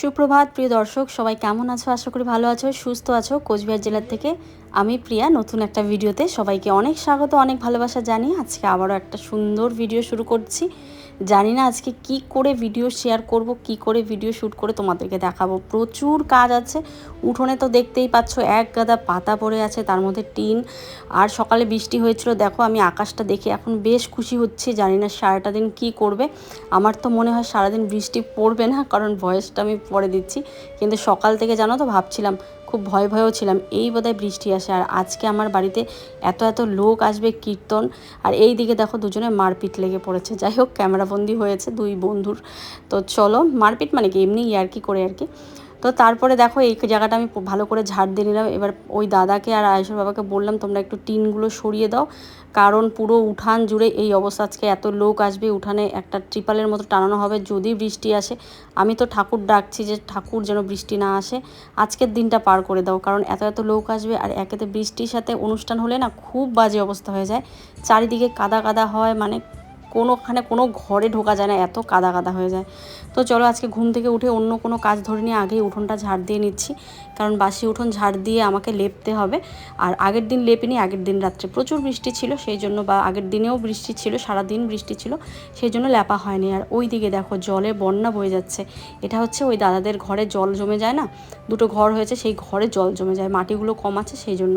সুপ্রভাত, প্রিয় দর্শক, সবাই কেমন আছো? আশা করি ভালো আছো, সুস্থ আছো। কোচবিহার জেলার থেকে আমি প্রিয়া। নতুন একটা ভিডিওতে সবাইকে অনেক স্বাগত, অনেক ভালোবাসা জানিয়ে আজকে আবারও একটা সুন্দর ভিডিও শুরু করছি। জানি না আজকে কি করে ভিডিও শেয়ার করব, কি করে ভিডিও শ্যুট করে তোমাদেরকে দেখাবো। প্রচুর কাজ আছে। উঠোনে তো দেখতেই পাচ্ছ এক গাদা পাতা পড়ে আছে, তার মধ্যে টিন। আর সকালে বৃষ্টি হয়েছিল, দেখো আমি আকাশটা দেখে এখন বেশ খুশি হচ্ছি, জানি না সারাটা দিন কি করবে। আমার তো মনে হয় সারাদিন বৃষ্টি পড়বে না, কারণ ভয়েসটা আমি পরে দিচ্ছি। কিন্তু সকাল থেকে জানো তো ভাবছিলাম খুব ভয় ভয়েও ছিলাম। এই বোধহয় বৃষ্টি আসে। আর আজকে আমার বাড়িতে এত এত লোক আসবে, কীর্তন। আর এই দিকে দেখো দুজনে মারপিট লেগে পড়েছে। যাই হোক, ক্যামেরাবন্দি হয়েছে দুই বন্ধুর। তো চলো, মারপিট মানে কি? এমনি ইয়ার্কি করে আর কি। তো তারপরে দেখো এই জায়গাটা আমি ভালো করে ঝাড় দিয়ে নিলাম। এবার ওই দাদাকে আর আয়েশ্বর বাবাকে বললাম, তোমরা একটু টিনগুলো সরিয়ে দাও। কারণ পুরো উঠান জুড়ে এই অবস্থা। আজকে এত লোক আসবে, উঠানে একটা ট্রিপালের মতো টানানো হবে, যদি বৃষ্টি আসে। আমি তো ঠাকুর ডাকছি যে ঠাকুর যেন বৃষ্টি না আসে। আজকের দিনটা পার করে দাও, কারণ এত এত লোক আসবে আর একেতে বৃষ্টির সাথে অনুষ্ঠান হলে না খুব বাজে অবস্থা হয়ে যায়। চারিদিকে কাদা কাদা হয় মানে কোনোখানে কোনো ঘরে ঢোকা যায় না, এত কাদা কাদা হয়ে যায়। তো চলো আজকে ঘুম থেকে উঠে অন্য কোনো কাজ ধরে নিয়ে আগেই উঠোনটা ঝাড় দিয়ে নিচ্ছি। কারণ বাসি উঠোন ঝাড় দিয়ে আমাকে লেপতে হবে। আর আগের দিন লেপিনি, আগের দিন রাত্রে প্রচুর বৃষ্টি ছিল, সেই জন্য বা আগের দিনেও বৃষ্টি ছিল সারা দিন বৃষ্টি ছিল, সেই জন্য লেপা হয়নি। আর ওই দিকে দেখো জলে বন্যা বয়ে যাচ্ছে। এটা হচ্ছে ওই দাদাদের ঘরে জল জমে যায় না? দুটো ঘর হয়েছে, সেই ঘরে জল জমে যায়, মাটিগুলো কম আছে সেই জন্য।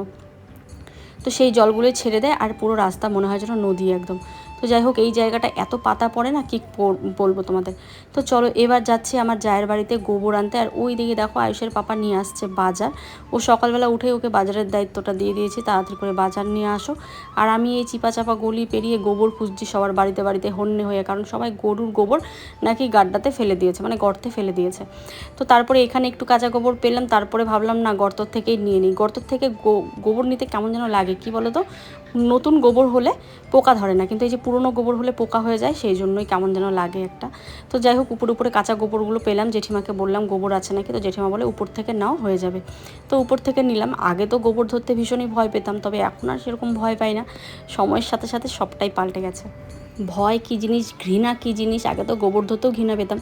তো সেই জলগুলোই ছেড়ে দেয়, আর পুরো রাস্তা মনে হয় যেন নদী একদম। তো যাই হোক, এই জায়গাটা এত পাতা পড়ে না, কি বলব তোমাদের? তো চলো, এবার যাচ্ছি আমার জায়ের বাড়িতে গোবর আনতে। আর ওই দিকে দেখো, আয়ুষের পাপা নিয়ে আসছে বাজার। ও সকালবেলা উঠে ওকে বাজারের দায়িত্বটা দিয়ে দিয়েছি, তাড়াতাড়ি করে বাজার নিয়ে আসো। আর আমি এই চিপা চাপা গলি পেরিয়ে গোবর খুঁজছি সবার বাড়িতে বাড়িতে হন্যে হয়ে, কারণ সবাই গরুর গোবর নাকি গাড্ডাতে ফেলে দিয়েছে মানে গর্তে ফেলে দিয়েছে। তো তারপরে এখানে একটু কাঁচা গোবর পেলাম, তারপরে ভাবলাম না গর্তর থেকেই নিয়ে নিই। গর্তর থেকে গোবর নিতে কেমন যেন লাগে, কি বলো তো? নতুন গোবর হলে পোকা ধরে না। কিন্তু এই যে পুরনো গোবর হলে পোকা হয়ে যায়, সেই জন্যই কেমন যেন লাগে একটা। তো যাই হোক, উপরে উপরে কাঁচা গোবরগুলো পেলাম, জেঠিমাকে বললাম, গোবর আছে নাকি? তো জেঠিমা বলে, উপর থেকে নাও, হয়ে যাবে। তো উপর থেকে নিলাম। আগে তো গোবর ধরতে ভীষণই ভয় পেতাম, তবে এখন আর সেরকম ভয় পাই না। সময়ের সাথে সাথে সবটাই পাল্টে গেছে। ভয় কী জিনিস, ঘৃণা কী জিনিস? আগে তো গোবর ধরতেও ঘৃণা পেতাম।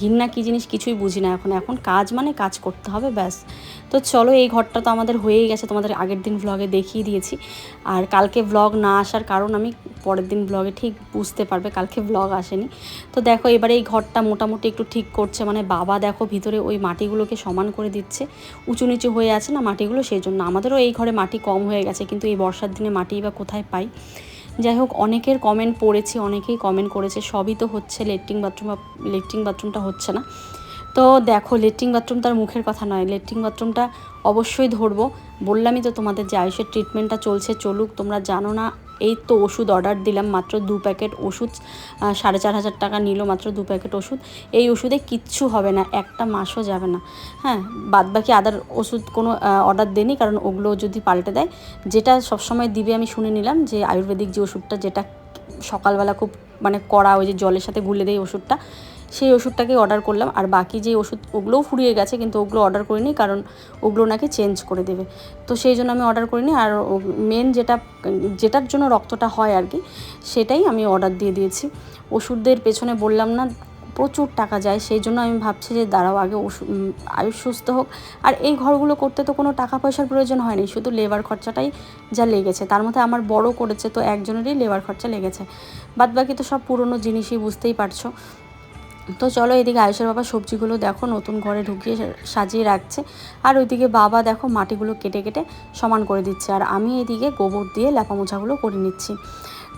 ঘৃণা কী জিনিস কিছুই বুঝি না এখন। এখন কাজ মানে কাজ করতে হবে, ব্যাস। তো চলো, এই ঘরটা তো আমাদের হয়েই গেছে। তোমাদের আগের দিন ভ্লগে দেখিয়ে দিয়েছি। আর কালকে ভ্লগ না আসার কারণ আমি পরের দিন ব্লগে ঠিক বুঝতে পারবে। কালকে ব্লগ আসেনি। তো দেখো, এবারে এই ঘরটা মোটামুটি একটু ঠিক করছে। মানে বাবা দেখো, ভিতরে ওই মাটিগুলোকে সমান করে দিচ্ছে। উঁচু নিচু হয়ে আছে না মাটিগুলো, সেই জন্য। আমাদেরও এই ঘরে মাটি কম হয়ে গেছে। কিন্তু এই বর্ষার দিনে মাটি বা কোথায় পাই? যাই হোক, অনেকের কমেন্ট পড়েছি, অনেকেই কমেন্ট করেছে, সবই তো হচ্ছে, লেট্রিন বাথরুম, লেট্রিন বাথরুমটা হচ্ছে না। তো দেখো, লেট্রিন বাথরুম তার মুখের কথা নয়। লেট্রিন বাথরুমটা অবশ্যই ধরবো। বললামই তো তোমাদের যে আয়ুষের ট্রিটমেন্টটা চলছে, চলুক, তোমরা জানো না, এই তো ওষুধ অর্ডার দিলাম, মাত্র দু প্যাকেট ওষুধ সাড়ে চার হাজার টাকা নিল মাত্র দু প্যাকেট ওষুধ। এই ওষুধে কিচ্ছু হবে না, একটা মাসও যাবে না। হ্যাঁ বাদ বাকি আদার ওষুধ কোনো অর্ডার দেনি, কারণ ওগুলো যদি পাল্টে দেয়, যেটা সবসময় দিবে আমি শুনে নিলাম যে আয়ুর্বেদিক যে ওষুধটা, যেটা সকালবেলা খুব মানে কড়া, ওই যে জলের সাথে গুলে দেয় ওষুধটা সেই ওষুধটাকে অর্ডার করলাম। আর বাকি যে ওষুধ, ওগুলোও ফুরিয়ে গেছে, কিন্তু ওগুলো অর্ডার করিনি, কারণ ওগুলো নাকি চেঞ্জ করে দেবে। তো সেই জন্য আমি অর্ডার করিনি। আর মেন যেটা, যেটার জন্য রক্তটা হয় আর কি, সেটাই আমি অর্ডার দিয়ে দিয়েছি। ওষুধদের পেছনে বললাম না, প্রচুর টাকা যায়। সেই জন্য আমি ভাবছি যে দাঁড়াও, আগে আয়ুষ সুস্থ হোক। আর এই ঘরগুলো করতে তো কোনো টাকা পয়সার প্রয়োজন হয়নি, শুধু লেবার খরচাটাই যা লেগেছে। তার মধ্যে আমার বড় করেছে তো একজনেরই লেবার খরচা লেগেছে। বাদ বাকি তো সব পুরনো জিনিসই, বুঝতেই পারছ। তো চলো এদিকে আয়ুষের বাবা সবজিগুলো দেখো, নতুন ঘরে ঢুকিয়ে সাজিয়ে রাখছে। আর ওইদিকে বাবা দেখো মাটিগুলো কেটে কেটে সমান করে দিচ্ছে। আর আমি এদিকে গোবর দিয়ে ল্যাপা মোছাগুলো করে নিচ্ছি।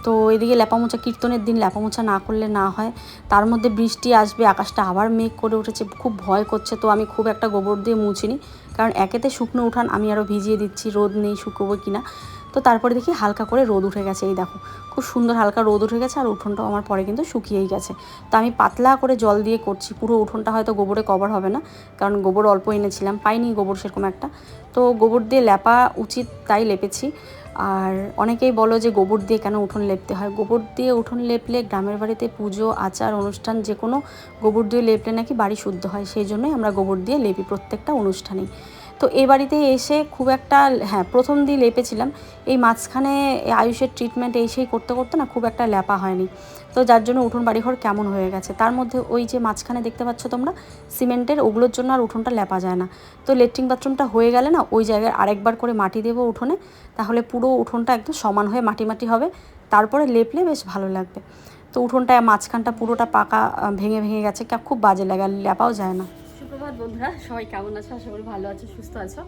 তো এদিকে ল্যাপামোচা কীর্তনের দিন ল্যাপামোচা না করলে না হয়। তার মধ্যে বৃষ্টি আসবে, আকাশটা আবার মেঘ করে উঠেছে, খুব ভয় করছে। তো আমি খুব একটা গোবর দিয়ে মুছিনি। কারণ একেতে শুকনো উঠান আমি আরও ভিজিয়ে দিচ্ছি, রোদ নেই শুকোবো কিনা। তো তারপরে দেখি হালকা করে রোদ উঠে গেছে, এই দেখো। খুব সুন্দর হালকা রোদ উঠে গেছে আর উঠোনটাও আমার পরে কিন্তু শুকিয়েই গেছে। তো আমি পাতলা করে জল দিয়ে করছি, পুরো উঠোনটা হয়তো গোবরে কভার হবে না, কারণ গোবর অল্প এনেছিলাম, পাইনি গোবর সেরকম একটা। তো গোবর দিয়ে লেপা উচিত তাই লেপেছি। আর অনেকেই বলো যে গোবর দিয়ে কেন উঠোন লেপতে হয়? গোবর দিয়ে উঠোন লেপলে গ্রামের বাড়িতে পুজো, আচার, অনুষ্ঠান যে কোনো গোবর দিয়ে লেপলে নাকি বাড়ি শুদ্ধ হয়, সেই জন্যই আমরা গোবর দিয়ে লেপি প্রত্যেকটা অনুষ্ঠানেই। তো এই বাড়িতে এসে খুব একটা হ্যাঁ প্রথম দিন লেপেছিলাম। এই মাঝখানে আয়ুষের ট্রিটমেন্ট এই সেই করতে করতে না খুব একটা ল্যাপা হয়নি। তো যার জন্য উঠোন বাড়িঘর কেমন হয়ে গেছে। তার মধ্যে ওই যে মাঝখানে দেখতে পাচ্ছ তোমরা, সিমেন্টের, ওগুলোর জন্য আর উঠোনটা লেপা যায় না। তো লেট্রিন বাথরুমটা হয়ে গেলে না ওই জায়গায় আরেকবার করে মাটি দেবো উঠোনে, তাহলে পুরো উঠোনটা একদম সমান হয়ে মাটি মাটি হবে। তারপরে লেপলে বেশ ভালো লাগবে। তো উঠোনটা মাঝখানটা পুরোটা পাকা ভেঙে ভেঙে গেছে। খুব বাজে লাগে আর লেপাও যায় না। সুপ্রভাত বন্ধুরা। সবাই কেমন আছো? আশা করি ভালো আছো, সুস্থ আছো।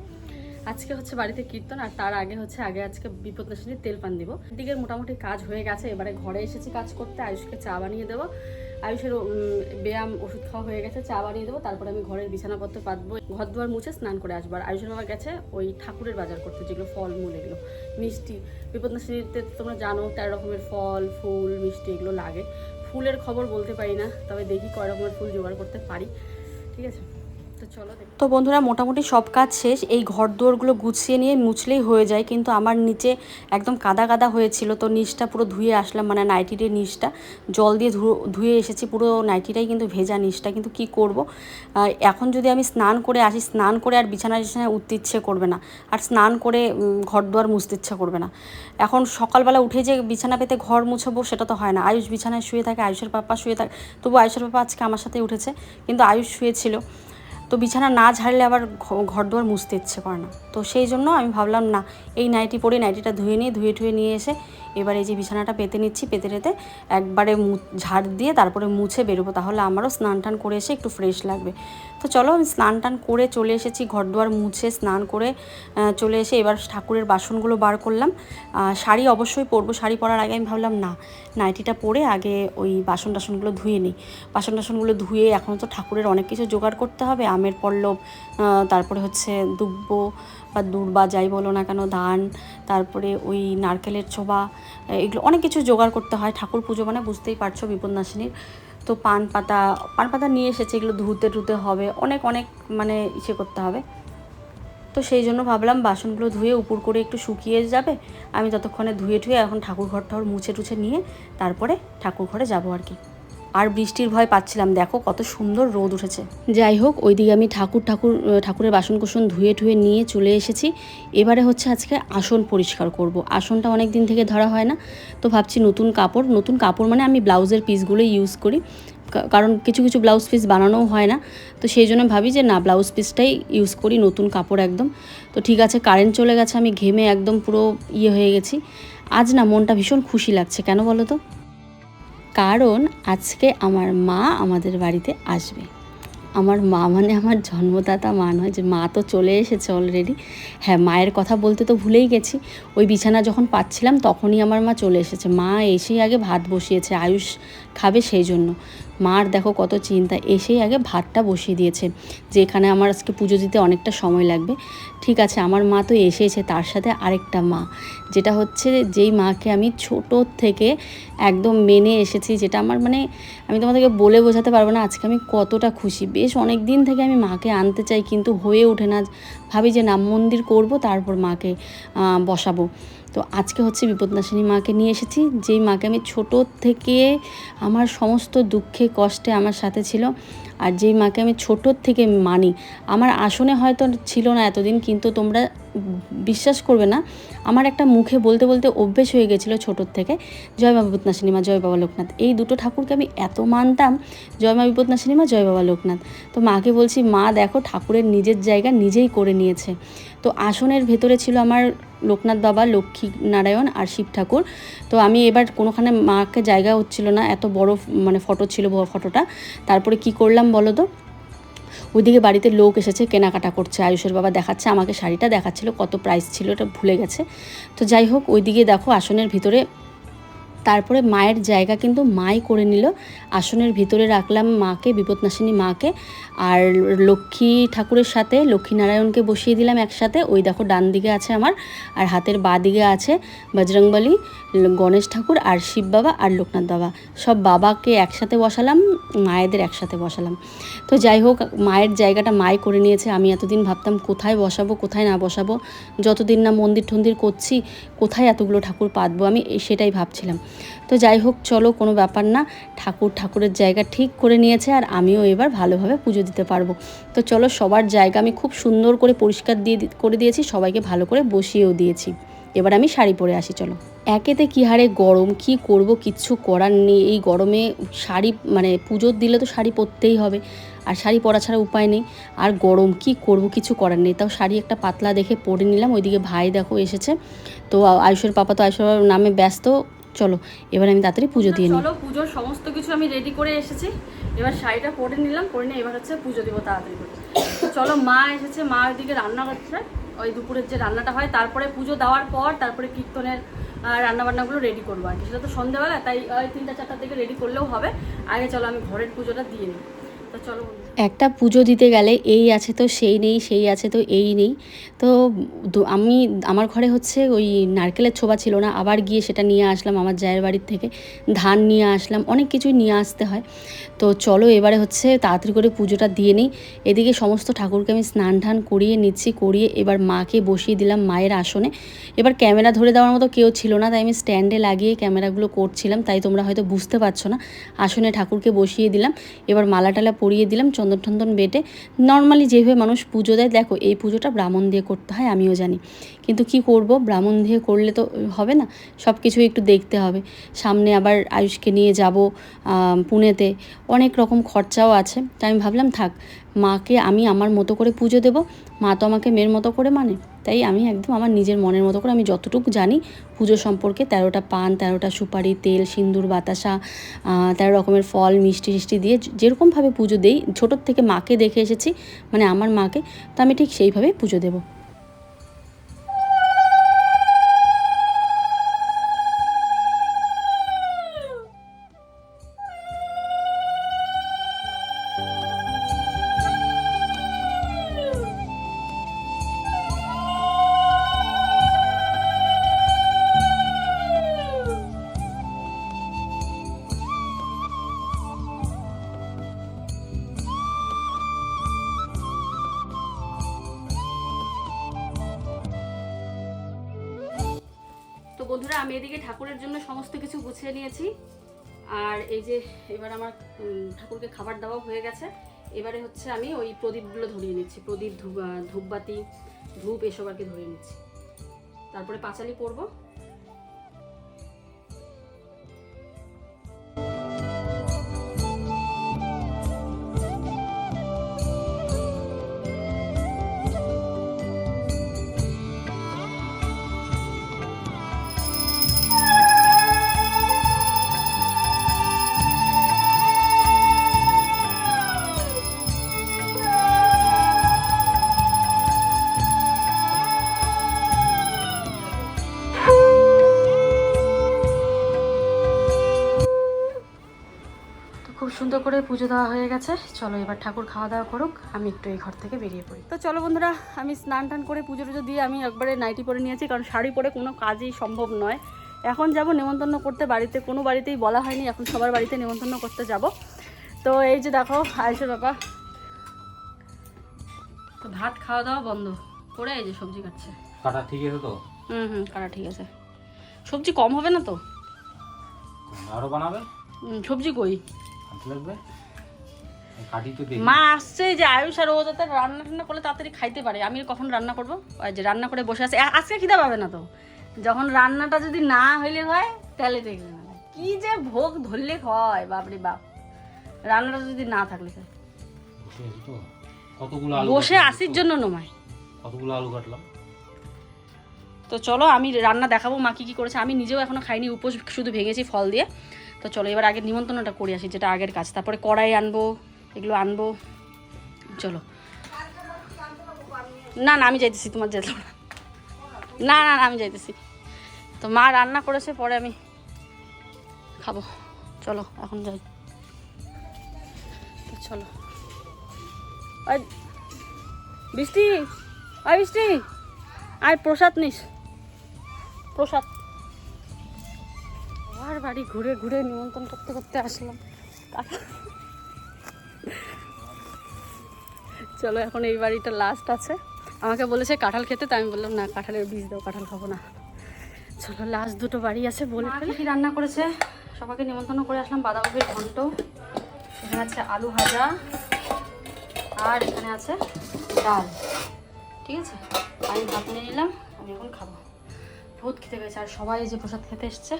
আজকে হচ্ছে বাড়িতে কীর্তন আর তার আগে হচ্ছে আগে আজকে বিপদনাশিনীর তেল পান দিব। দিকের মোটামুটি কাজ হয়ে গেছে, এবারে ঘরে এসেছি কাজ করতে। আয়ুষকে চা বানিয়ে দেবো। আয়ুষের ব্যায়াম, ওষুধ খাওয়া হয়ে গেছে, চা বানিয়ে দেবো। তারপরে আমি ঘরের বিছানাপত্র পাতবো। ঘর দুয়ার মুছে স্নান করে আসব। আর আয়ুষের বাবা গেছে ওই ঠাকুরের বাজার করতে, যেগুলো ফল মূল এগুলো। মিষ্টি বিপদনাশিনীতে তোমরা জানো, তেরো রকমের ফল, ফুল, মিষ্টি এগুলো লাগে। ফুলের খবর বলতে পারি না, তবে দেখি কয় রকমের ফুল জোগাড় করতে পারি। ঠিক আছে? তো বন্ধুরা, মোটামুটি সব কাজ শেষ। এই ঘর দুয়ারগুলো গুছিয়ে নিয়ে মুছলেই হয়ে যায়, কিন্তু আমার নিচে একদম কাদা কাদা হয়েছিল, তো নিচটা পুরো ধুয়ে আসলাম মানে নাইটির নিচটা। জল দিয়ে ধুয়ে এসেছি, পুরো নাইটিটাই কিন্তু ভেজা নিচটা, কিন্তু কি করব? এখন যদি আমি স্নান করে আসি, স্নান করে আর বিছানা বিছানায় উঠতে ইচ্ছে করবে না। আর স্নান করে ঘর দুয়ার মুছতে ইচ্ছা করবে না। এখন সকালবেলা উঠে যে বিছানা পেতে ঘর মুছবো, সেটা তো হয় না। আয়ুষ বিছানায় শুয়ে থাকে, আয়ুষের পাপা শুয়ে থাকে। তবু আয়ুষের পাপা আজকে আমার সাথে উঠেছে, কিন্তু আয়ুষ শুয়েছিল। তো বিছানা না ঝাড়লে আবার ঘর দুয়ার মুছতে ইচ্ছে করে না। তো সেই জন্য আমি ভাবলাম, না, এই নাইটি পরে নাইটিটা ধুয়ে নিয়ে, ধুয়ে ঠুয়ে নিয়ে এসে এবার এই যে বিছানাটা পেতে নিচ্ছি, পেতে পেতে একবারে ঝাড় দিয়ে তারপরে মুছে বেরোবো। তাহলে আমারও স্নান টান করে এসে একটু ফ্রেশ লাগবে। তো চলো আমি স্নান টান করে চলে এসেছি, ঘর দুয়ার মুছে স্নান করে চলে এসে এবার ঠাকুরের বাসনগুলো বার করলাম। শাড়ি অবশ্যই পরবো, শাড়ি পরার আগে আমি ভাবলাম, না, নাইটিটা পরে আগে ওই বাসন টাসনগুলো ধুয়ে নিই। বাসন টাসনগুলো ধুয়ে এখন তো ঠাকুরের অনেক কিছু জোগাড় করতে হবে, আমের পল্লব তারপরে হচ্ছে দুব্ব বা দূর্বা, যাই বলো না কেন, ধান, তারপরে ওই নারকেলের ছোবা, এগুলো অনেক কিছু জোগাড় করতে হয়। ঠাকুর পুজো মানে বুঝতেই পারছ বিপদনাশিনীর তো পান পাতা পান পাতা নিয়ে এসেছে, এগুলো ধুতে টুতে হবে, অনেক অনেক মানে ইসে করতে হবে। তো সেই জন্য ভাবলাম বাসনগুলো ধুয়ে উপর করে একটু শুকিয়ে যাবে, আমি ততক্ষণে ধুয়ে টুয়ে এখন ঠাকুর ঘর ঠাকুর মুছে টুছে নিয়ে তারপরে ঠাকুর ঘরে যাব আর কি। আর বৃষ্টির ভয় পাচ্ছিলাম। দেখো কত সুন্দর রোদ উঠেছে। যাই হোক, ওইদিকে আমি ঠাকুর ঠাকুর ঠাকুরের বাসন কুসন ধুয়ে টুয়ে নিয়ে চলে এসেছি। এবারে হচ্ছে আজকে আসন পরিষ্কার করব। আসনটা অনেক দিন থেকে ধরা হয় না, তো ভাবছি নতুন কাপড়। নতুন কাপড় মানে আমি ব্লাউজের পিসগুলোই ইউজ করি। কারণ কিছু কিছু ব্লাউজ পিস বানানোও হয় না, তো সেই জন্য ভাবি যে না, ব্লাউজ পিসটাই ইউজ করি, নতুন কাপড় একদম। তো ঠিক আছে কারেন্ট চলে গেছে, আমি ঘেমে একদম পুরো ইয়ে হয়ে গেছি। আজ না মনটা ভীষণ খুশি লাগছে, কেন বলো তো? কারণ আজকে আমার মা আমাদের বাড়িতে আসবে। আমার মা মানে আমার জন্মদাতা মা নয়, যে মা তো চলে এসেছে অলরেডি হ্যাঁ মায়ের কথা বলতে তো ভুলেই গেছি। ওই বিছানা যখন পাচ্ছিলাম তখনই আমার মা চলে এসেছে। মা এসেই আগে ভাত বসিয়েছে, আয়ুষ খাবে সেই জন্য। মার দেখো কত চিন্তা, এসেই আগে ভাতটা বসিয়ে দিয়েছে, যে এখানে আমার আজকে পুজো দিতে অনেকটা সময় লাগবে। ঠিক আছে, আমার মা তো এসেছে, তার সাথে আরেকটা মা, যেটা হচ্ছে যেই মাকে আমি ছোট থেকে একদম মেনে এসেছি, যেটা আমার মানে আমি তোমাদেরকে বলে বোঝাতে পারব না আজকে আমি কতটা খুশি। বেশ অনেক দিন থেকে আমি মাকে আনতে চাই, কিন্তু হয়ে ওঠে না, ভাবি যে নাম মন্দির করব, তারপর মাকে বসাবো। তো আজকে হচ্ছে বিপদনাশিনী মাকে নিয়ে এসেছি। যেই মাকে আমি ছোট থেকে আমার সমস্ত দুঃখে, কষ্টে আমার সাথে ছিল আর যেই মাকে আমি ছোটোর থেকে মানি, আমার আসনে হয়তো ছিল না এতদিন কিন্তু তোমরা বিশ্বাস করবে না, আমার একটা মুখে বলতে বলতে অভ্যেস হয়ে গেছিল ছোটোর থেকে, জয় মা বিপদনাশিনী মা, জয় বাবা লোকনাথ। এই দুটো ঠাকুরকে আমি এত মানতাম, জয় মা বিপদনাশিনী মা, জয় বাবা লোকনাথ। তো মাকে বলছি, মা, দেখো, ঠাকুরের নিজের জায়গা নিজেই করে নিয়েছে। তো আসনের ভেতরে ছিল আমার লোকনাথ বাবা, লক্ষ্মী নারায়ণ আর শিব ঠাকুর। তো আমি এবার কোনোখানে মাকে জায়গা হচ্ছিল না, এত বড় মানে ফটো ছিল ফটোটা। তারপরে কি করলাম বলো তো? ওইদিকে বাড়িতে লোক এসেছে, কেনাকাটা করছে, আয়ুষের বাবা দেখাচ্ছে, আমাকে শাড়িটা দেখাচ্ছিল, কত প্রাইস ছিল ওটা ভুলে গেছে। তো যাই হোক, ওইদিকে দেখো, আসনের ভিতরে তারপরে মায়ের জায়গা কিন্তু মাই করে নিল। আসনের ভিতরে রাখলাম মাকে, বিপদনাশিনী মাকে। আর লক্ষ্মী ঠাকুরের সাথে লক্ষ্মীনারায়ণকে বসিয়ে দিলাম একসাথে। ওই দেখো ডান দিকে আছে আমার আর হাতের বা দিকে আছে বজরংবলী, গণেশ ঠাকুর আর শিব বাবা আর লোকনাথ বাবা। সব বাবাকে একসাথে বসালাম, মায়েদের একসাথে বসালাম। তো যাই হোক, মায়ের জায়গাটা মাই করে নিয়েছে। আমি এতদিন ভাবতাম কোথায় বসাবো, কোথায় না বসাবো। যতদিন না মন্দির টন্দির করছি, কোথায় এতগুলো ঠাকুর পাতবো আমি সেটাই ভাবছিলাম। তো যাই হোক, চলো, কোনো ব্যাপার না। ঠাকুর ঠাকুরের জায়গা ঠিক করে নিয়েছে আর আমিও এবার ভালোভাবে পুজো দিতে পারব। তো চলো, সবার জায়গা আমি খুব সুন্দর করে পরিষ্কার দিয়ে করে দিয়েছি, সবাইকে ভালো করে বসিয়েও দিয়েছি। এবার আমি শাড়ি পরে আসি, চলো। একেতে কি হারে গরম, কি করব কিচ্ছু করার নেই। এই গরমে শাড়ি মানে পুজোর দিলে তো শাড়ি পরতেই হবে। আর শাড়ি পরা ছাড়া উপায় নেই। আর গরম, কি করব কিছু করার নেই। তাও শাড়ি একটা পাতলা দেখে পরে নিলাম। ওইদিকে ভাই দেখো এসেছে। তো আয়ুষের পাপা তো আয়ুষের নামে ব্যস্ত। চলো এবার আমি তাড়াতাড়ি পুজো দিয়ে নিই। চলো পুজোর সমস্ত কিছু আমি রেডি করে এসেছি। এবার শাড়িটা পরে নিলাম পরে নিয়ে এবার হচ্ছে পুজো দেবো তাড়াতাড়ি করে। চলো মা এসেছে মা ওইদিকে রান্না করছে। ওই দুপুরের যে রান্নাটা হয় তারপরে পুজো দেওয়ার পর তারপরে কীর্তনের রান্না বান্নাগুলো রেডি করব আর কি। সেটা তো সন্ধ্যেবেলা তাই ওই তিনটা চারটার দিকে রেডি করলেও হবে। আগে চলো আমি ঘরের পুজোটা দিয়ে নিই। তো চলো। একটা পুজো দিতে গেলে এই আছে তো, সেই নেই, সেই আছে তো, এই নেই। তো আমি, আমার ঘরে হচ্ছে ওই নারকেলের ছোবা ছিল না, আবার গিয়ে সেটা নিয়ে আসলাম আমার জায়ের বাড়ির থেকে। ধান নিয়ে আসলাম, অনেক কিছুই নিয়ে আসতে হয়। তো চলো এবারে হচ্ছে তাড়াতাড়ি করে পুজোটা দিয়ে নিই। এদিকে সমস্ত ঠাকুরকে আমি স্নান টান করিয়ে নিচ্ছি, করিয়ে এবার মাকে বসিয়ে দিলাম মায়ের আসনে। এবার ক্যামেরা ধরে দেওয়ার মতো কেউ ছিল না, তাই আমি স্ট্যান্ডে লাগিয়ে ক্যামেরাগুলো করছিলাম, তাই তোমরা হয়তো বুঝতে পারছ না। আসনে ঠাকুরকে বসিয়ে দিলাম, এবার মালা টালা পরিয়ে দিলাম চন্দন টন্দন বেটে নর্মালি যেভাবে মানুষ পুজো দেয়, দেখো এই পুজোটা ব্রাহ্মণ দিয়ে করতে হয়, আমিও জানি। কিন্তু কি করব? ব্রাহ্মণ দিয়ে করলে তো হবে না। সব কিছুই একটু দেখতে হবে। সামনে আবার আয়ুষকে নিয়ে যাব পুনেতে। অনেক রকম খরচাও আছে। তাই আমি ভাবলাম, থাক, মাকে আমি আমার মতো করে পুজো দেব। মা তো আমাকে মেয়ের মতো করে মানে। তাই আমি একদম আমার নিজের মনের মতো করে আমি যতটুকু জানি, পুজো সম্পর্কে তেরোটা পান, তেরোটা সুপারি, তেল সিন্দুর বাতাসা তেরো রকমের ফল, মিষ্টি টিষ্টি দিয়ে যেরকমভাবে পুজো দেই। ছোটোর থেকে মাকে দেখে এসেছি মানে আমার মাকে, তো আমি ঠিক সেইভাবেই পুজো দেবো। এদিকে ঠাকুরের জন্য সমস্ত কিছু গুছিয়ে নিয়েছি। আর এই যে এবার আমার ঠাকুরকে খাবার দেওয়া হয়ে গেছে। এবারে হচ্ছে আমি ওই প্রদীপগুলো ধরিয়ে নিচ্ছি। প্রদীপ, ধূপ ধূপবাতি, ধূপ এসব আর কি ধরিয়ে নিচ্ছি। তারপরে পাঁচালি পরবো। করে পুজো দেওয়া হয়ে গেছে। চলো এবার ঠাকুর খাওয়া দাওয়া করুক আমি একটু এই ঘর থেকে বেরিয়ে পড়ি। তো চলো বন্ধুরা আমি স্নান টান করে পুজো টুজো দিয়ে আমি একবারে নাইটি পরে নিয়েছি কারণ শাড়ি পরে কোনো কাজই সম্ভব নয়। এখন যাব নেমন্তন্ন করতে বাড়িতে কোনো বাড়িতেই বলা হয়নি এখন সবার বাড়িতে নেমন্তন্ন করতে যাব। তো এই যে দেখো আয়ুষের বাবা। তো ভাত খাওয়া দাওয়া বন্ধ করে এই যে সবজি কাটছে। কাটা ঠিক আছে তো? হুম হুম কাটা ঠিক আছে। সবজি কম হবে না তো? আরও বানাবে? হুম, সবজি কই? লাগবে? মা আসছে যে আয়ুষ আর ও যাতে রান্না টান্না করলে তাড়াতাড়ি খাইতে পারে। আমি কখন রান্না করব? যে রান্না করে বসে আছে। আজকে খিদা পাবে না তো? যখন রান্নাটা যদি না হইলে হয় তাহলে দেখবে না। কি যে ভোগ ধরলে হয় বাপরে বাপ। রান্নাটা যদি না থাকলে। বসে আসির জন্য নমায় কতগুলো আলু কাটলাম? তো চলো আমি রান্না দেখাবো মা কি কী করেছে। আমি নিজেও এখনও খাইনি উপোস শুধু ভেঙেছি ফল দিয়ে। তো চলো, এবার আগে নিমন্ত্রণটা করে আসি, যেটা আগের কাজ। তারপরে কড়াই আনব, এগুলো আনব। চলো। না না, আমি যাইতেছি, তোমার যেতে না। না না আমি যাইতেছি। তো মা রান্না করেছে, পরে আমি খাব। চলো, এখন যাই। চলো। বৃষ্টি, ওই বৃষ্টি। আয় প্রসাদ নিস। প্রসাদ। আমার বাড়ি ঘুরে ঘুরে নিমন্ত্রণ করতে করতে আসলাম। চলো এখন এই বাড়িটা লাস্ট আছে। আমাকে বলেছে কাঁঠাল খেতে তাই আমি বললাম না কাঁঠালের বীজ দাও কাঁঠাল খাব না। চলো লাস্ট দুটো বাড়ি আছে বলে কি রান্না করেছে? সবাইকে নিমন্ত্রণ করে আসলাম বাঁধাকপির ঘন্ট। এখানে আছে আলু ভাজা। আর এখানে আছে ডাল। ঠিক আছে? আমি ভাত নিয়ে নিলাম আমি এখন খাব। বহুত খেতে গেছে আর সবাই যে প্রসাদ খেতে এসছে।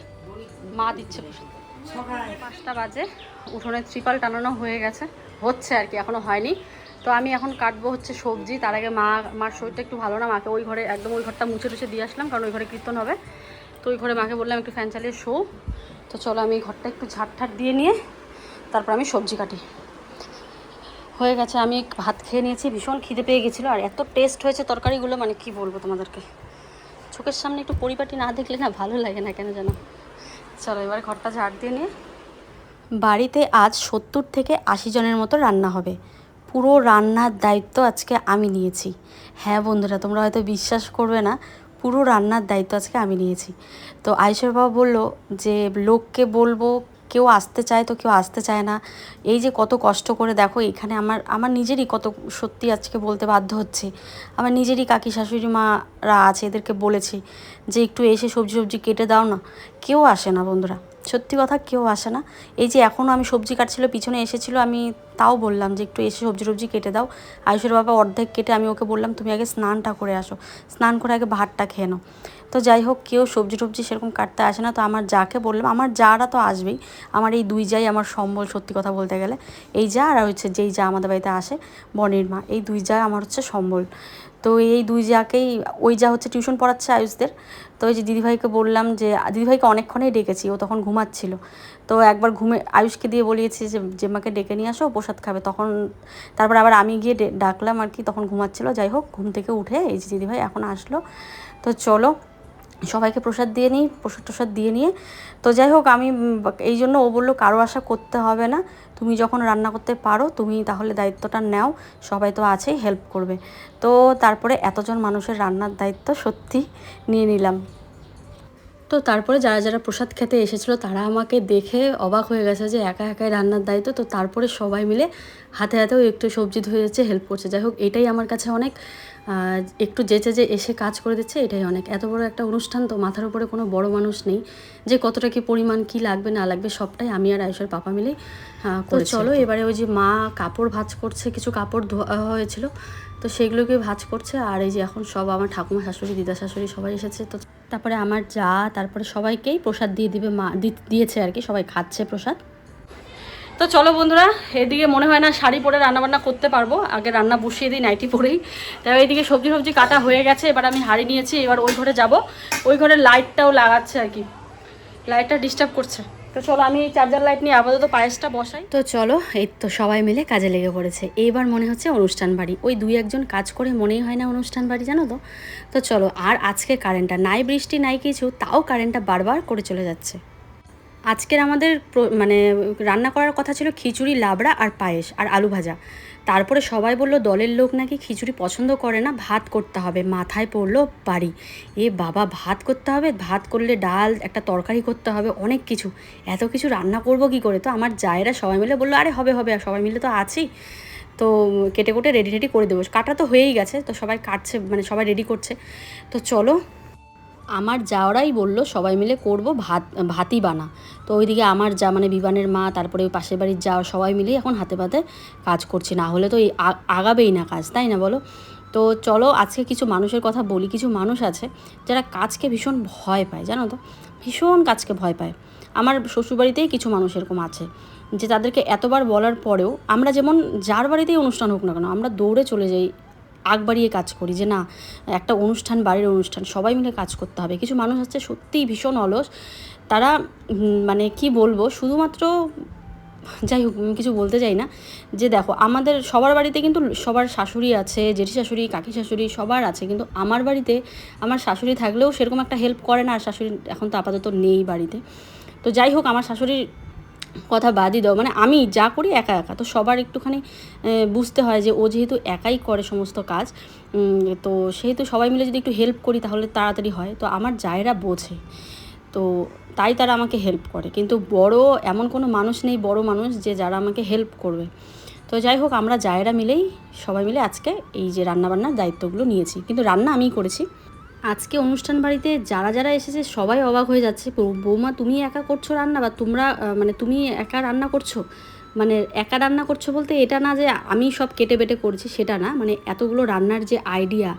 মা দিচ্ছে প্রসাদ। পাঁচটা বাজে উঠোনে ত্রিপাল টানানো হয়ে গেছে হচ্ছে আর কি এখনও হয়নি। তো আমি এখন কাটবো হচ্ছে সবজি তার আগে মা মার শরীরটা একটু ভালো না মাকে ওই ঘরে একদম ওই ঘরটা মুছে টুছে দিয়ে আসলাম কারণ ওই ঘরে কীর্তন হবে। তো ওই ঘরে মাকে বললাম একটু ফ্যান চালিয়ে শো। তো চলো আমি এই ঘরটা একটু ঝাড় ঠাট দিয়ে নিয়ে তারপর আমি সবজি কাটি। হয়ে গেছে আমি ভাত খেয়ে নিয়েছি ভীষণ খিদে পেয়ে গেছিল আর এত টেস্ট হয়েছে তরকারিগুলো মানে কি বলব তোমাদেরকে। চোখের সামনে একটু পরিপাটি না দেখলে না ভালো লাগে না কেন যেন চলো এবার ঘরটা ঝাড় দিয়ে নিয়ে বাড়িতে আজ সত্তর থেকে আশি জনের মতো রান্না হবে। পুরো রান্নার দায়িত্ব আজকে আমি নিয়েছি। হ্যাঁ বন্ধুরা, তোমরা হয়তো বিশ্বাস করবে না, পুরো রান্নার দায়িত্ব আজকে আমি নিয়েছি। তো আয়ুষের বাবা বলল যে, লোককে বলব কেউ আসতে চায় তো কেউ আসতে চায় না। এই যে কত কষ্ট করে দেখো, এখানে আমার আমার নিজেরই কত সত্যি আজকে বলতে বাধ্য হচ্ছে। আমার নিজেরই কাকি শাশুড়ি মারা আছে, এদেরকে বলেছি যে একটু এসে সবজি সবজি কেটে দাও না। কেউ আসে না বন্ধুরা, সত্যি কথা কেউ আসে না। এই যে এখনও আমি সবজি কাটছিল, পিছনে এসেছিল, আমি তাও বললাম যে একটু এসে সবজি টবজি কেটে দাও। আয়ুষের বাবা অর্ধেক কেটে আমি ওকে বললাম, তুমি আগে স্নানটা করে আসো, স্নান করে আগে ভাতটা খেয়ে নাও। তো যাই হোক, কেউ সবজি টবজি সেরকম কাটতে আসে না। তো আমার যাকে বললাম, আমার যারা তো আসবেই। আমার এই দুই যাই আমার সম্বল সত্যি কথা বলতে গেলে। এই যা আর হচ্ছে যেই যা আমাদের বাড়িতে আসে, বনির মা। এই দুই যা আমার হচ্ছে সম্বল। তো এই দুই যাকেই, ওই যা হচ্ছে টিউশন পড়াচ্ছে আয়ুষদের। তো ওই যে দিদিভাইকে বললাম যে, দিদিভাইকে অনেকক্ষণেই ডেকেছি, ও তখন ঘুমাচ্ছিল। তো একবার ঘুমে, আয়ুষকে দিয়ে বলিয়েছি যে, জেম্মাকে ডেকে নিয়ে আসো প্রসাদ খাবে। তখন তারপর আবার আমি গিয়ে ডাকলাম আর কি, তখন ঘুমাচ্ছিল। যাই হোক, ঘুম থেকে উঠে এই যে দিদিভাই এখন আসলো। তো চলো সবাইকে প্রসাদ দিয়ে নিই, প্রসাদ টসাদ দিয়ে নিয়ে। তো যাই হোক, আমি এই জন্য ও বলল, কারও আশা করতে হবে না। তুমি যখন রান্না করতে পারো, তুমি তাহলে দায়িত্বটা নাও। সবাই তো আছেই হেল্প করবে। তো তারপরে এতজন মানুষের রান্নার দায়িত্ব সত্যি নিয়ে নিলাম। তো তারপরে যারা যারা প্রসাদ খেতে এসেছিল, তারা আমাকে দেখে অবাক হয়ে গেছে যে একা একাই রান্নার দায়িত্ব। তো তারপরে সবাই মিলে হাতে হাতেও একটু সবজি ধুয়ে যাচ্ছে হেল্প করছে। যাই হোক, এটাই আমার কাছে অনেক একটু যেচে যে এসে কাজ করে দিচ্ছে, এটাই অনেক। এত বড় একটা অনুষ্ঠান তো মাথার উপরে কোনো বড় মানুষ নেই। যে কতটা কি পরিমাণ, কি লাগবে, না লাগবে সবটাই আমি আর আয়ুষের পাপা মিলেই তো চলো এবারে ওই যে মা কাপড় ভাঁজ করছে, কিছু কাপড় ধোয়া হয়েছিল, তো সেগুলোকে ভাঁজ করছে, আর এই যে এখন সব আমার ঠাকুমা শাশুড়ি, দিদা শাশুড়ি সবাই এসেছে, তো তারপরে আমার যা, তারপরে সবাইকেই প্রসাদ দিয়ে দিবে মা দিয়েছে আর কি, সবাই খাচ্ছে প্রসাদ। তো চলো বন্ধুরা, এদিকে মনে হয় না শাড়ি পরে রান্নাবান্না করতে পারব। আগে রান্না বসিয়ে দিই নাইটি পরেই। তাই এইদিকে সবজি সবজি কাটা হয়ে গেছে, এবার আমি হাঁড়ি নিয়েছি, এবার ওই ঘরে যাব। ওই ঘরে লাইটটাও লাগাচ্ছে আর কি। লাইটটা ডিস্টার্ব করছে। তো চলো, আমি চার্জার লাইট নিয়ে আপাতত পায়েসটা বসাই। তো চলো, এই তো সবাই মিলে কাজে লেগে পড়েছে। এইবার মনে হচ্ছে অনুষ্ঠান বাড়ি। ওই দুই একজন কাজ করে মনেই হয় না অনুষ্ঠান বাড়ি, জানো তো? তো চলো, আর আজকে কারেন্টটা নাই বৃষ্টি, নাই কিছু, তাও কারেন্টটা বারবার করে চলে যাচ্ছে। আজকের আমাদের মানে রান্না করার কথা ছিল খিচুড়ি, লাবড়া আর পায়েস আর আলু ভাজা। তারপরে সবাই বলল, দলের লোক নাকি খিচুড়ি পছন্দ করে না, ভাত করতে হবে। মাথায় পড়ল বাড়ি। এ বাবা, ভাত করতে হবে? ভাত করলে ডাল, একটা তরকারি করতে হবে, অনেক কিছু। এত কিছু রান্না করব কি করে? তো আমার জায়েরা সবাই মিলে বলল, আরে হবে হবে, সবাই মিলে তো আছি। তো কেটে কুটে রেডি রেডি করে দেবো। কাটা তো হয়েই গেছে, তো সবাই কাটছে মানে সবাই রেডি করছে। তো চলো আমার যাওয়ারাই বলল, সবাই মিলে করব ভাত, ভাতই বানা। তো ওইদিকে আমার যা মানে বিবানের মা, তারপরে ওই পাশের বাড়ির যাওয়া সবাই মিলেই এখন হাতে পাতে কাজ করছি। না হলে তো এই আগাবেই না কাজ, তাই না বলো? তো চলো, আজকে কিছু মানুষের কথা বলি, কিছু মানুষ আছে যারা কাজকে ভীষণ ভয় পায়, জানো তো? ভীষণ কাজকে ভয় পায়। আমার শ্বশুরবাড়িতেই কিছু মানুষ এরকম আছে যে তাদেরকে এতবার বলার পরেও আমরা যেমন যার বাড়িতেই অনুষ্ঠান হোক না কেন, আমরা দৌড়ে চলে যাই আগ বাড়িয়ে কাজ করি যে না, একটা অনুষ্ঠান, বাড়ির অনুষ্ঠান, সবাই মিলে কাজ করতে হবে। কিছু মানুষ আছে সত্যিই ভীষণ অলস। তারা মানে কি বলব, শুধুমাত্র, যাই হোক কিছু বলতে চাই না। যে দেখো, আমাদের সবার বাড়িতে কিন্তু সবার শাশুড়ি আছে, জেঠি শাশুড়ি, কাকি শাশুড়ি সবার আছে। কিন্তু আমার বাড়িতে আমার শাশুড়ি থাকলেও সেরকম একটা হেল্প করে না। আর শাশুড়ি এখন তো আপাতত নেই বাড়িতে। তো যাই হোক, আমার শাশুড়ির কথা বাদই দাও। মানে আমি যা করি একা একা। তো সবার একটুখানি বুঝতে হয় যে ও যেহেতু একাই করে সমস্ত কাজ তো সেহেতু সবাই মিলে যদি একটু হেল্প করি তাহলে তাড়াতাড়ি হয়। তো আমার জায়েরা বোঝে। তো তাই তারা আমাকে হেল্প করে। কিন্তু বড় এমন কোনো মানুষ নেই, বড় মানুষ যে যারা আমাকে হেল্প করবে। তো যাই হোক, আমরা জায়রা মিলেই সবাই মিলে আজকে এই যে রান্নাবান্নার দায়িত্বগুলো নিয়েছি। কিন্তু রান্না আমিই করেছি। আজকে অনুষ্ঠান বাড়িতে যারা যারা এসেছে সবাই অবাক হয়ে যাচ্ছে। বৌমা তুমি একা করছ রান্না বা তোমরা মানে তুমি একা রান্না করছ? মানে একা রান্না করছ বলতে এটা না যে আমি সব কেটে বেটে করছি সেটা না। মানে এতগুলো রান্নার যে আইডিয়া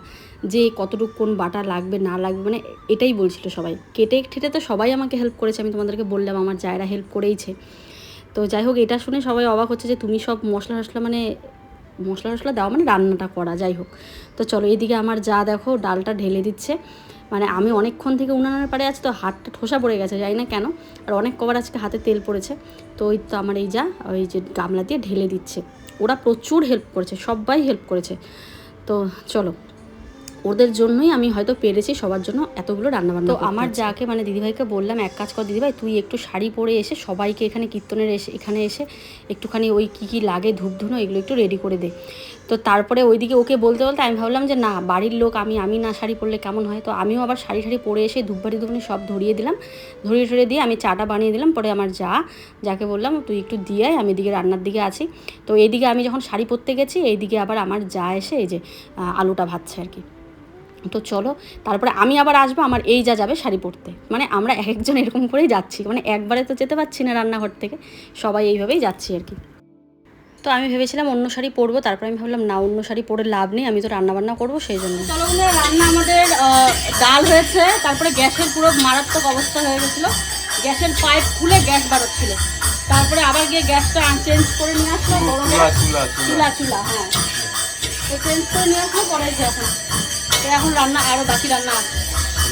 যে কতটুকু কোন বাটা লাগবে না লাগবে মানে এটাই বলছিল সবাই। কেটে ঠেটে তো সবাই আমাকে হেল্প করেছে, আমি তোমাদেরকে বললাম, আমার জায়রা হেল্প করেইছে। তো যাই হোক, এটা শুনে সবাই অবাক হচ্ছে যে তুমি সব মশলা টশলা মানে মশলা টশলা দেওয়া মানে রান্নাটা করা, যাই হোক। তো চলো এইদিকে আমার যা দেখো, ডালটা ঢেলে দিচ্ছে। মানে আমি অনেকক্ষণ থেকে উনানের পাড়ে আছি, তো হাতটা ঠোসা পড়ে গেছে যাই না কেন। আর অনেক কবার আজকে হাতে তেল পড়েছে। তো ওই তো আমার এই যা, ওই যে গামলা দিয়ে ঢেলে দিচ্ছে। ওরা প্রচুর হেল্প করেছে, সবাই হেল্প করেছে। তো চলো। ওদের জন্যই আমি হয়তো পেরেছি সবার জন্য এতগুলো রান্নাবান্না তো আমার যাকে মানে দিদিভাইকে বললাম এক কাজ কর দিদিভাই তুই একটু শাড়ি পরে এসে সবাইকে এখানে কীর্তনের এসে এখানে এসে একটুখানি ওই কী কী লাগে ধূপ ধুনো এগুলো একটু রেডি করে দে। তো তারপরে ওইদিকে ওকে বলতে বলতে আমি ভাবলাম যে না বাড়ির লোক আমি আমি না শাড়ি পরলে কেমন হয়? তো আমিও আবার শাড়ি শাড়ি পরে এসে ধূপবাড়ি ধুপনি সব ধরিয়ে দিলাম। ধরিয়ে টরিয়ে দিয়ে আমি চাটা বানিয়ে দিলাম। পরে আমার যা যাকে বললাম তুই একটু দিয়ে আয়, আমি এদিকে রান্নার দিকে আছি। তো এইদিকে আমি যখন শাড়ি পরতে গেছি এইদিকে আবার আমার যা এসে এই যে আলুটা ভাজছে আর কি। তো চলো তারপরে আমি আবার আসব আমার এই যা যাবে শাড়ি পরতে। মানে আমরা এক একজন এরকম করেই যাচ্ছি মানে একবারে তো যেতে পারছি না রান্নাঘর থেকে সবাই এইভাবেই যাচ্ছি আর কি। তো আমি ভেবেছিলাম অন্য শাড়ি পরবো তারপরে আমি ভাবলাম না অন্য শাড়ি পরে লাভ নেই আমি তো রান্না বান্না করব সেই জন্য। চলো বন্ধুরা রান্না আমাদের ডাল হয়েছে তারপরে গ্যাসের পুরো মারাত্মক অবস্থা হয়ে গেছিল। গ্যাসের পাইপ খুলে গ্যাস বাড়াচ্ছিল। তারপরে আবার গিয়ে গ্যাসটা চেঞ্জ করে নিয়ে আসলো চুলা চুলা হ্যাঁ। তো চেঞ্জ করে নিয়ে আসলো পরে এখন। এখন রান্না আরও বাকি রান্না আছে।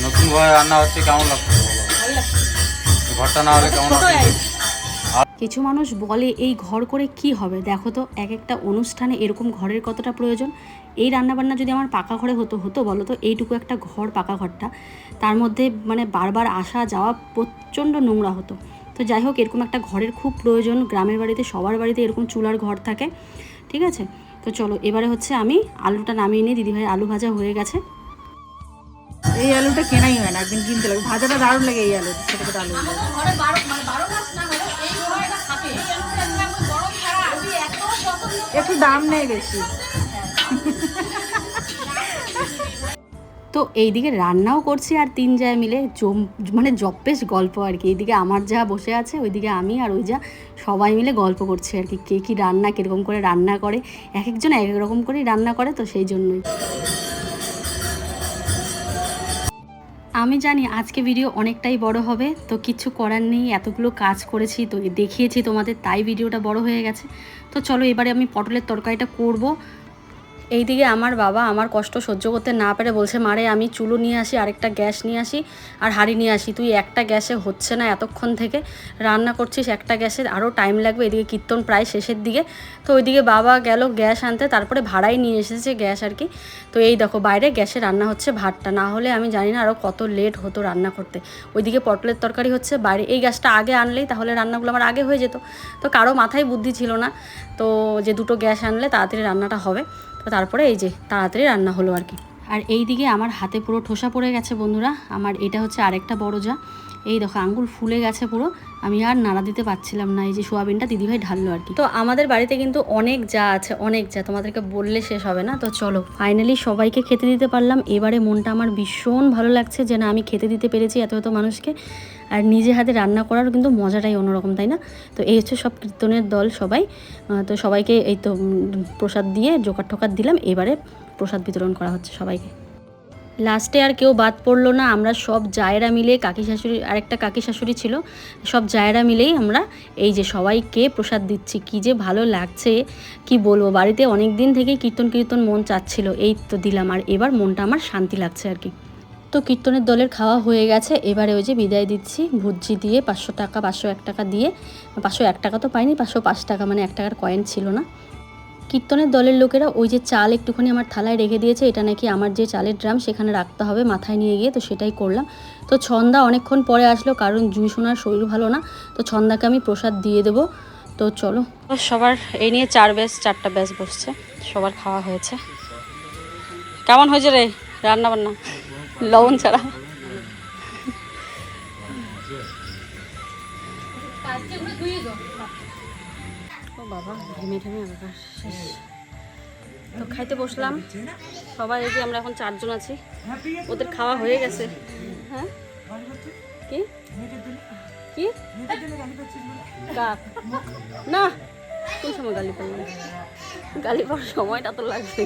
নতুন ভাবে রান্না হচ্ছে কেমন লাগছে ঘরটা না হলে কেমন কিছু মানুষ বলে এই ঘর করে কি হবে? দেখো তো এক একটা অনুষ্ঠানে এরকম ঘরের কতটা প্রয়োজন? এই রান্নাবান্না যদি আমার পাকা ঘরে হতো হতো বলো তো এইটুকু একটা ঘর পাকা ঘরটা। তার মধ্যে মানে বারবার আসা যাওয়া প্রচণ্ড নোংরা হতো। তো যাই হোক এরকম একটা ঘরের খুব প্রয়োজন। গ্রামের বাড়িতে সবার বাড়িতে এরকম চুলার ঘর থাকে। ঠিক আছে? তো চলো এবারে হচ্ছে আমি আলুটা নামিয়ে নিয়ে দিদিভাই আলু ভাজা হয়ে গেছে। এই আলুটা কেনাই হয় না একদিন কিনতে লাগে। ভাজাটা দারুণ লাগে এই আলু ছোট ছোট আলু। একটু দাম নেই বেশি। তো এইদিকে রান্নাও করছি আর তিন জায় মিলে জম মানে জপ্পেশ গল্প আর কি। এইদিকে আমার যা বসে আছে ওইদিকে আমি আর ওই যা সবাই মিলে গল্প করছে আর কি, কে কী রান্না, কীরকম করে রান্না করে এক একজন এক এক রকম করেই রান্না করে তো সেই জন্যই। আমি জানি আজকে ভিডিও অনেকটাই বড় হবে, তো কিছু করার নেই, এতগুলো কাজ করেছি, তো দেখিয়েছি তোমাদের, তাই ভিডিওটা বড় হয়ে গেছে। তো চলো এবারে আমি পটলের তরকারিটা করব। এইদিকে আমার বাবা আমার কষ্ট সহ্য করতে না পেরে বলছে, মারে, আমি চুলো নিয়ে আসি, আরেকটা গ্যাস নিয়ে আসি আর হাঁড়ি নিয়ে আসি। তুই একটা গ্যাসে হচ্ছে না এতক্ষণ থেকে। রান্না করছিস একটা গ্যাসে আরও টাইম লাগবে এদিকে কীর্তন প্রায় শেষের দিকে। তো ওইদিকে বাবা গেল গ্যাস আনতে, তারপরে ভাড়াই নিয়ে এসেছে গ্যাস আর কি। তো এই দেখো, বাইরে গ্যাসে রান্না হচ্ছে ভাতটা। না হলে আমি জানি না আরও কত লেট হতো রান্না করতে। ওইদিকে পটলের তরকারি হচ্ছে, বাইরে এই গ্যাসটা আগে আনলেই তাহলে রান্নাগুলো আমার আগে হয়ে যেত। তো কারও মাথায় বুদ্ধি ছিল না। তো যে দুটো গ্যাস আনলে তাড়াতাড়ি রান্নাটা হবে। তো তারপরে এই যে তাড়াতাড়ি রান্না হলো আর কি। আর এই দিকে আমার হাতে পুরো ঠোসা পড়ে গেছে বন্ধুরা। আমার এটা হচ্ছে আরেকটা বড় যা। এই দেখো আঙ্গুল ফুলে গেছে পুরো। আমি আর নাড়া দিতে পারছিলাম না। এই যে সোয়াবিনটা দিদিভাই ঢাললো আর কি। তো আমাদের বাড়িতে কিন্তু অনেক যা আছে অনেক যা। তোমাদেরকে বললে শেষ হবে না। তো চলো ফাইনালি সবাইকে খেতে দিতে পারলাম। এবারে মনটা আমার ভীষণ ভালো লাগছে যে না আমি খেতে দিতে পেরেছি এত এত মানুষকে। আর নিজে হাতে রান্না করার কিন্তু মজাটাই অন্যরকম, তাই না? তো এই হচ্ছে সব কীর্তনের দল সবাই। তো সবাইকে এই তো প্রসাদ দিয়ে জোকার ঠোকার দিলাম। এবারে প্রসাদ বিতরণ করা হচ্ছে সবাইকে। লাস্টে আর কেউ বাদ পড়ল না। আমরা সব জায়রা মিলে, কাকি শাশুড়ি, আরেকটা কাকি শাশুড়ি ছিল, সব জায়রা মিলেই আমরা এই যে সবাইকে প্রসাদ দিচ্ছি। কি যে ভালো লাগছে, কি বলব? বাড়িতে অনেক দিন থেকেই কীর্তন কীর্তন মন চাচ্ছিল। এই তো দিলাম। আর এবার মনটা আমার শান্তি লাগছে আর কি। তো কীর্তনের দলের খাওয়া হয়ে গেছে। এবারে ওই যে বিদায় দিচ্ছি। ভুজি দিয়ে পাঁচশো টাকা, পাঁচশো এক টাকা দিয়ে, পাঁচশো এক টাকা তো পাইনি, পাঁচশো পাঁচ টাকা মানে এক টাকার কয়েন ছিল না। কীর্তনের দলের লোকেরা ওই যে চাল একটুখানি আমার থালায় রেখে দিয়েছে, এটা নাকি আমার যে চালের ড্রাম সেখানে রাখতে হবে, মাথায় নিয়ে গিয়ে তো সেটাই করলাম। তো ছন্দা অনেকক্ষণ পরে আসলো, কারণ জুই সোনার শরীর ভালো না, তো ছন্দাকে আমি প্রসাদ দিয়ে দেবো। তো চলো। সবার এই নিয়ে চার ব্যাস, চারটা ব্যাস বসছে, সবার খাওয়া হয়েছে। কেমন হয়েছে রে? রান্না বান্না লবণ ছাড়া। ও বাবা ঘেমে ঘেমে এবার শেষ। তো খাইতে বসলাম। সবাই এই যে আমরা এখন চারজন আছি। ওদের খাওয়া হয়ে গেছে। হ্যাঁ? কি? কি? না। কোন সময় গালি পড়লাম গালি পাওয়ার সময়টা তো লাগবে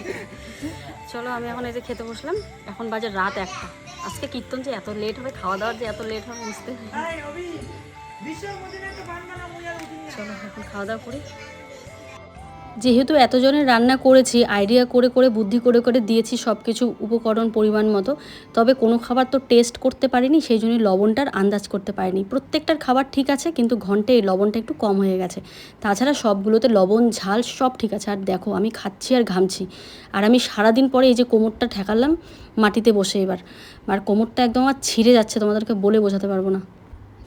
চলো আমি এখন এই যে খেতে বসলাম। এখন বাজে রাত একটা। আজকে কীর্তন যে এত লেট হবে খাওয়া দাওয়ার যে এত লেট হবে বুঝতে চলো এখন খাওয়া দাওয়া করি। যেহেতু এতজনের রান্না করেছি আইডিয়া করে করে, বুদ্ধি করে করে দিয়েছি সব কিছু উপকরণ পরিমাণ মতো, তবে কোনো খাবার তো টেস্ট করতে পারিনি, সেই জন্যই লবণটার আন্দাজ করতে পারিনি। প্রত্যেকটার খাবার ঠিক আছে, কিন্তু ঘন্টে এই লবণটা একটু কম হয়ে গেছে। তাছাড়া সবগুলোতে লবণ, ঝাল সব ঠিক আছে, আর দেখো আমি খাচ্ছি আর ঘামছি। আর আমি সারাদিন পরে এই যে কোমরটা ঠেকালাম মাটিতে বসে এবার। আর কোমরটা একদম আর ছিঁড়ে যাচ্ছে, তোমাদেরকে বলে বোঝাতে পারব না।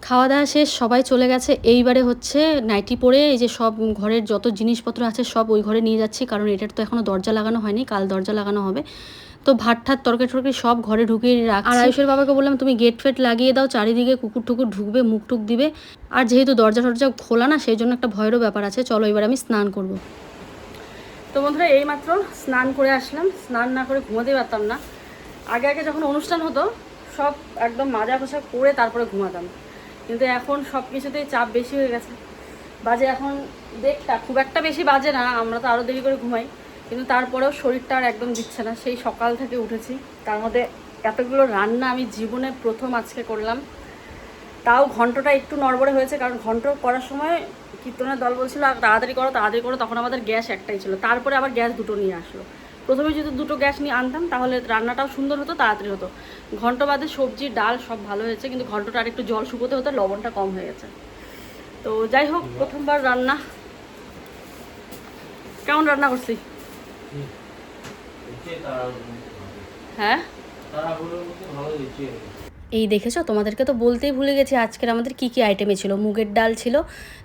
খাওয়া দাওয়া শেষ সবাই চলে গেছে। এইবারে হচ্ছে নাইটি পরে এই যে সব ঘরের যত জিনিসপত্র আছে সব ওই ঘরে নিয়ে যাচ্ছি কারণ এটার তো এখনও দরজা লাগানো হয়নি কাল দরজা লাগানো হবে। তো ভাত ঠাত তরকারি টরকারি সব ঘরে ঢুকিয়ে রাখ আর আয়ুষের বাবাকে বললাম তুমি গেট ফেট লাগিয়ে দাও চারিদিকে কুকুর টুকুর ঢুকবে মুখ টুক দিবে। আর যেহেতু দরজা টরজা খোলা না সেই জন্য একটা ভয়েরও ব্যাপার আছে। চলো এবার আমি স্নান করব। তো বন্ধুরা এইমাত্র স্নান করে আসলাম। স্নান না করে ঘুমাতেই পারতাম না। আগে আগে যখন অনুষ্ঠান হতো সব একদম মাজা ঘষা করে তারপরে ঘুমাতাম। কিন্তু এখন সব কিছুতেই চাপ বেশি হয়ে গেছে। বাজে এখন দেখটা খুব একটা বেশি বাজে না, আমরা তো আরও দেরি করে ঘুমাই। কিন্তু তারপরেও শরীরটা আর একদম দিচ্ছে না। সেই সকাল থেকে উঠেছি। তার মধ্যে এতগুলো রান্না আমি জীবনে প্রথম আজকে করলাম। তাও ঘন্টটা একটু নড়বড়ে হয়েছে, কারণ ঘন্ট করার সময় কীর্তনের দল বলছিল, "আর তাড়াতাড়ি করো তাড়াতাড়ি করো। তখন আমাদের গ্যাস একটাই ছিল। তারপরে আবার গ্যাস দুটো নিয়ে আসলো। প্রথমে যদি দুটো গ্যাস নিয়ে আনতাম তাহলে রান্নাটাও সুন্দর হতো তাড়াতাড়ি হতো। ঘন্ট বাদে সবজি ডাল সব ভালো হয়েছে কিন্তু ঘন্টটা আর একটু জল শুকোতে হতো লবণটা কম হয়ে গেছে। তো যাই হোক প্রথমবার রান্না। কেমন রান্না করছি? হ্যাঁ? এই দেখেছ? তোমাদেরকে তো বলতেই ভুলে গেছি আজকের আমাদের কি কি আইটেমে ছিল? মুগের ডাল ছিল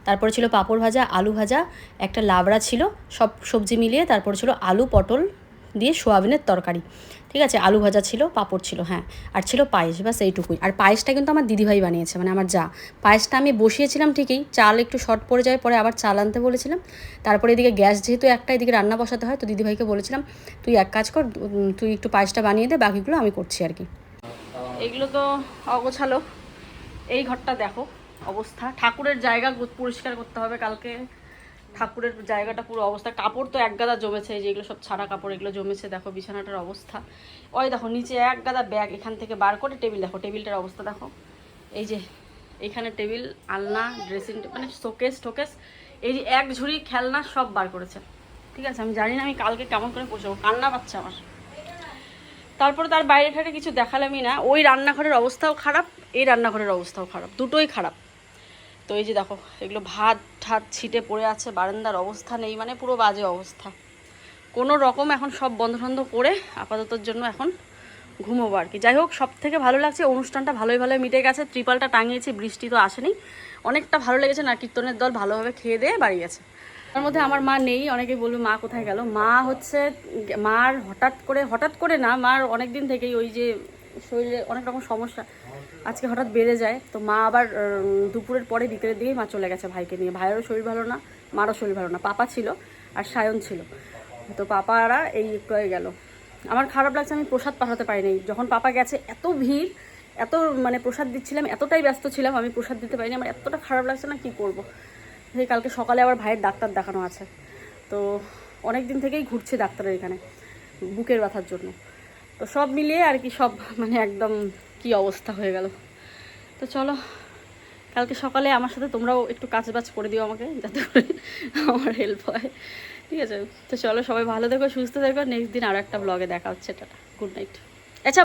তারপরে ছিল পাঁপড় ভাজা আলু ভাজা একটা লাবড়া ছিল সব সবজি মিলিয়ে তারপরে ছিল আলু পটল দিয়ে সোয়াবিনের তরকারি। ঠিক আছে? আলু ভাজা ছিল, পাঁপড় ছিল হ্যাঁ। আর ছিল পায়েস বাস এইটুকুই। আর পায়েসটা কিন্তু আমার দিদিভাই বানিয়েছে মানে আমার যা। পায়েসটা আমি বসিয়েছিলাম ঠিকই, চাল একটু শর্ট পড়ে যায়, পরে আবার চাল আনতে বলেছিলাম। তারপরে এদিকে গ্যাস যেহেতু একটা, এদিকে রান্না বসাতে হয়, তো দিদিভাইকে বলেছিলাম, তুই এক কাজ কর তুই একটু পায়েসটা বানিয়ে দে, বাকিগুলো আমি করছি আর কি। এগুলো তো অগোছালো। এই ঘরটা দেখো, অবস্থা। ঠাকুরের জায়গা পরিষ্কার করতে হবে কালকে। ঠাকুরের জায়গাটা পুরো অবস্থা, কাপড় তো এক গাদা জমেছে, এই যে এগুলো সব ছাড়া কাপড়, এগুলো জমেছে, দেখো বিছানাটার অবস্থা। ওই দেখো, নিচে এক গাদা ব্যাগ, এখান থেকে বার করে টেবিল, দেখো টেবিলটার অবস্থা, দেখো। এই যে, এখানে টেবিল, আলনা ড্রেসিং মানে শোকেস টোকেস এই যে এক ঝুড়ি খেলনা সব বার করেছে। ঠিক আছে, আমি জানি না আমি কালকে কেমন করে পোষাবো, কান্না পাচ্ছে আমার। তারপরে তার বাইরে ঠাইরে কিছু দেখালামই না, ওই রান্নাঘরের অবস্থাও খারাপ, এই রান্নাঘরের অবস্থাও খারাপ, দুটোই খারাপ। তো এই যে দেখো, এগুলো ভাত ঠাত ছিটে পড়ে আছে, বারান্দার অবস্থা নেই মানে পুরো বাজে অবস্থা। কোনো রকম এখন সব বন্ধ বন্ধ করে আপাততর জন্য এখন ঘুমোবো আর কি। যাই হোক সব থেকে ভালো লাগছে, অনুষ্ঠানটা ভালোই ভালোই মিটে গেছে, ত্রিপালটা টাঙিয়েছি, বৃষ্টি তো আসেনি। অনেকটা ভালো লেগেছে, না, কীর্তনের দল ভালোভাবে খেয়ে দিয়ে বাড়ি গেছে। তার মধ্যে আমার মা নেই, অনেকেই বলবে, মা কোথায় গেল? মা হচ্ছে, মার হঠাৎ করে হঠাৎ করে না, মার অনেক দিন থেকেই ওই যে শরীরে অনেক রকম সমস্যা। আজকে হঠাৎ বেড়ে যায়, তো মা আবার দুপুরের পরে বিকেলের দিকেই মা চলে গেছে ভাইকে নিয়ে। ভাইয়েরও শরীর ভালো না, মারও শরীর ভালো না, পাপা ছিল আর সায়ন ছিল। তো পাপারা এই হয়ে গেল। আমার খারাপ লাগছে, আমি প্রসাদ পাঠাতে পারিনি। যখন পাপা গেছে, এত ভিড়, এত মানে প্রসাদ দিচ্ছিলাম, এতটাই ব্যস্ত ছিলাম, আমি প্রসাদ দিতে পারিনি। আমার এতটা খারাপ লাগছে না, কি করব? সেই কালকে সকালে আবার ভাইয়ের ডাক্তার দেখানো আছে। তো অনেক দিন থেকেই ঘুরছে ডাক্তারের এখানে, বুকের ব্যথার জন্য। তো সব মিলিয়ে আর কি সব মানে একদম কি অবস্থা হয়ে গেল। তো চলো, কালকে সকালে আমার সাথে তোমরাও একটু কাজ বাজ করে দিও আমাকে, যাতে করে আমার হেল্প হয়। ঠিক আছে? তো চলো, সবাই ভালো থেকো, সুস্থ থেকো। নেক্সট দিন আরও একটা ব্লগে দেখা হচ্ছে। টাটা। Good night